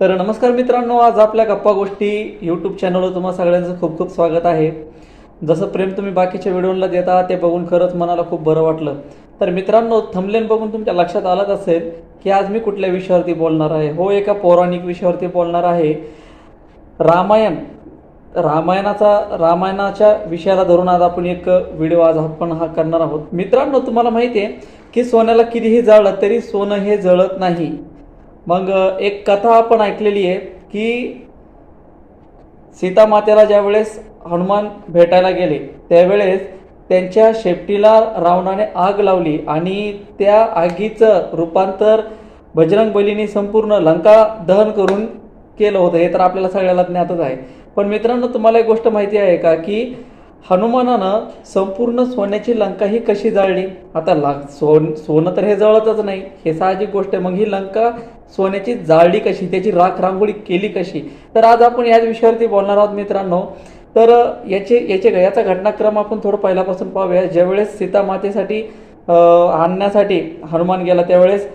तर नमस्कार मित्रांनो आज आपल्या गप्पा गोष्टी यूट्यूब चॅनलवर तुम्हा सगळ्यांचं खूप खूप स्वागत आहे. जसं प्रेम तुम्ही बाकीच्या व्हिडिओला देता ते बघून खरंच मनाला खूप बरं वाटलं. तर मित्रांनो थंबलेन बघून तुमच्या लक्षात आलंच असेल की आज मी कुठल्या विषयावरती बोलणार आहे? हो एका पौराणिक विषयावरती बोलणार आहे. रामायण. रामायणाचा रामायणाच्या विषयाला धरून आज आपण एक व्हिडिओ आज आपण हा करणार आहोत. मित्रांनो तुम्हाला माहिती आहे की सोन्याला कितीही जाळलं तरी सोनं हे जळत नाही. मग एक कथा आपण ऐकलेली आहे की सीतामातेला ज्यावेळेस हनुमान भेटायला गेले त्यावेळेस त्यांच्या शेपटीला रावणाने आग लावली आणि त्या आगीचं रूपांतर बजरंग बलीने संपूर्ण लंका दहन करून केलं होतं. हे तर आपल्याला सगळ्याला ज्ञातच आहे. पण मित्रांनो तुम्हाला एक गोष्ट माहिती आहे का की हनुमानानं संपूर्ण सोन्याची लंका ही कशी जाळली? आता ला सोन सोनं तर हे जळतच नाही. हे साहजिक गोष्ट आहे. मग ही लंका सोन्याची जाळली कशी? त्याची राख रांगोळी केली कशी? तर आज आपण याच विषयावरती बोलणार आहोत मित्रांनो. तर याचे याचे याचा घटनाक्रम आपण थोडं पहिल्यापासून पाहूया. ज्यावेळेस सीतामातेसाठी आणण्यासाठी हनुमान गेला त्यावेळेस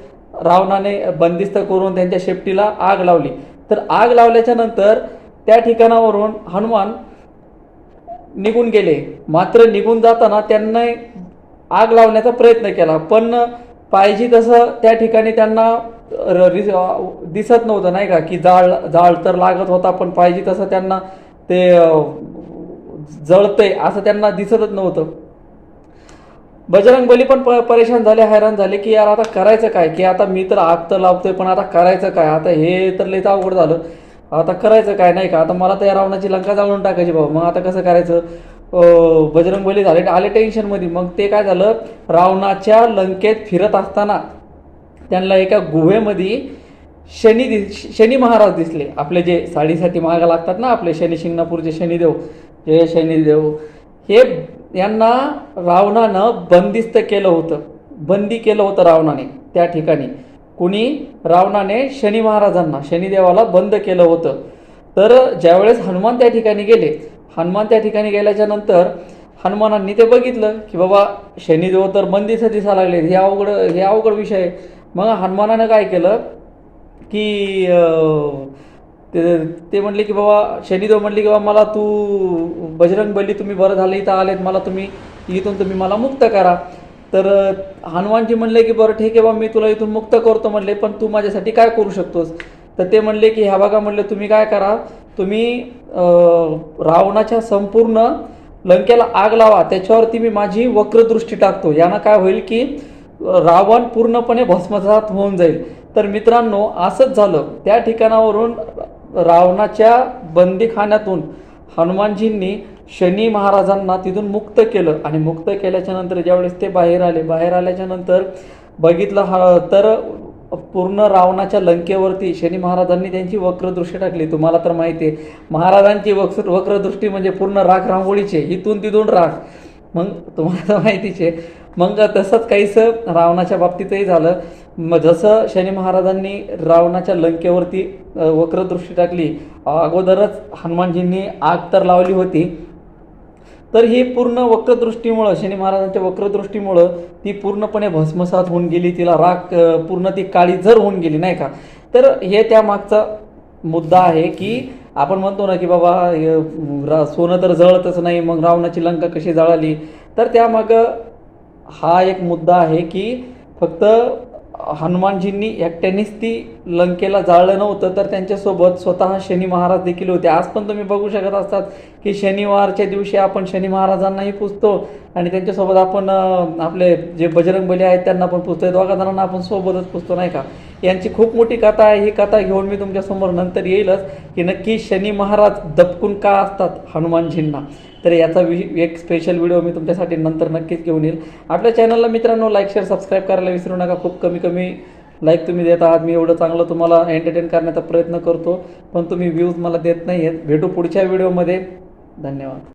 रावणाने बंदिस्त करून त्यांच्या शेपटीला आग लावली. तर आग लावल्याच्या नंतर त्या ठिकाणावरून हनुमान निघून गेले. मात्र निघून जाताना त्यांना आग लावण्याचा प्रयत्न केला. पण पाहिजे तसं त्या ठिकाणी त्यांना दिसत नव्हतं नाही का की जाळ जाळ तर लागत होता पण पाहिजे तसं त्यांना ते जळतंय असं त्यांना दिसतच नव्हतं. बजरंग बली पण प- परेशान झाले हैराण झाले की यार आता करायचं काय? की आता मी तर आग तर लावतोय पण आता करायचं काय? आता हे तर लयच अवघड झालं. आता करायचं काय नाही का? आता मला तर या रावणाची लंका जाळून टाकायची भाऊ मग आता कसं करायचं? बजरंग बली झाले आले टेन्शनमध्ये मग ते काय झालं? रावणाच्या लंकेत फिरत असताना त्यांना एका गुहेमध्ये शनी दिस शनी महाराज दिसले. आपले जे साडीसाठी मागा लागतात ना आपले शनी शिंगणापूरचे शनिदेव जे शनिदेव. हे यांना रावणानं बंदिस्त केलं होतं. बंदी केलं होतं रावणाने त्या ठिकाणी. कुणी? रावणाने शनी महाराजांना शनिदेवाला बंद केलं होतं. तर ज्यावेळेस हनुमान त्या ठिकाणी गेले हनुमान त्या ठिकाणी गेल्याच्यानंतर हनुमानांनी ते बघितलं की बाबा शनिदेव तर बंदीच दिसायला लागले हे अवघड हे अवघड विषय आहे. मग हनुमानानं काय केलं की ते ते म्हणले की बाबा शनिदेव म्हणले की बाबा मला तू बजरंग बली तुम्ही बरं झालं इथं आलेत मला तुम्ही इथून तुम्ही मला मुक्त करा. तर हनुमानजी म्हणले की बरं ठीक आहे बाबा मी तुला इथून मुक्त करतो म्हणले पण तू माझ्यासाठी काय करू शकतोस? तर ते म्हणले की ह्या बघा म्हणले तुम्ही काय करा तुम्ही रावणाच्या संपूर्ण लंकेला आग लावा त्याच्यावरती मी माझी वक्रदृष्टी टाकतो. यानं काय होईल की रावण पूर्णपणे भस्मसात होऊन जाईल. तर मित्रांनो असंच झालं. त्या ठिकाणावरून रावणाच्या बंदीखान्यातून हनुमानजींनी शनी महाराजांना तिथून मुक्त केलं आणि मुक्त केल्याच्यानंतर ज्यावेळेस ते बाहेर आले बाहेर आल्याच्यानंतर बघितलं हा तर पूर्ण रावणाच्या लंकेवरती शनी महाराजांनी त्यांची वक्रदृष्टी टाकली. तुम्हाला तर माहिती आहे महाराजांची वक्र वक्रदृष्टी म्हणजे पूर्ण राख रांगोळीचे इथून तिथून राख. मग तुम्हाला तर मग तसंच काहीसं रावणाच्या बाबतीतही झालं. मग जसं शनी महाराजांनी रावणाच्या लंकेवरती वक्रदृष्टी टाकली अगोदरच हनुमानजींनी आग तर लावली होती. तर ही पूर्ण वक्रदृष्टीमुळं शनी महाराजांच्या वक्रदृष्टीमुळं ती पूर्णपणे भस्मसात होऊन गेली. तिला राख पूर्ण ती काळी जर होऊन गेली नाही का? तर हे त्यामागचा मुद्दा आहे की आपण म्हणतो ना की बाबा रा- सोनं तर जळतच नाही मग रावणाची लंका कशी जळाली? तर त्यामागं हा एक मुद्दा आहे की फक्त हनुमानजींनी एकट्यानेच ती लंकेला जाळलं नव्हतं तर त्यांच्यासोबत स्वतः शनी महाराज देखील होते. आज पण तुम्ही बघू शकत असतात की शनिवारच्या दिवशी आपण शनी महाराजांनाही पुजतो आणि त्यांच्यासोबत आपण आपले जे बजरंग बली आहेत त्यांना पण पुजतो दोघा जणांना आपण सोबतच पुजतो नाही का? यांची खूप मोठी कथा आहे. ही कथा घेऊन मी तुमच्यासमोर नंतर येईलच की नक्की शनी महाराज दबकून का असतात हनुमानजींना तर याचा वि एक स्पेशल व्हिडिओ मी तुमच्यासाठी नंतर नक्कीच घेऊन येईल. आपल्या चॅनलला मित्रांनो लाईक शेअर सबस्क्राईब करायला विसरू नका. खूप कमी कमी लाईक तुम्ही देत आहात मी एवढं चांगलं तुम्हाला एंटरटेन करण्याचा प्रयत्न करतो पण तुम्ही व्ह्यूज मला देत नाही आहेत भेटू पुढच्या व्हिडिओमध्ये धन्यवाद.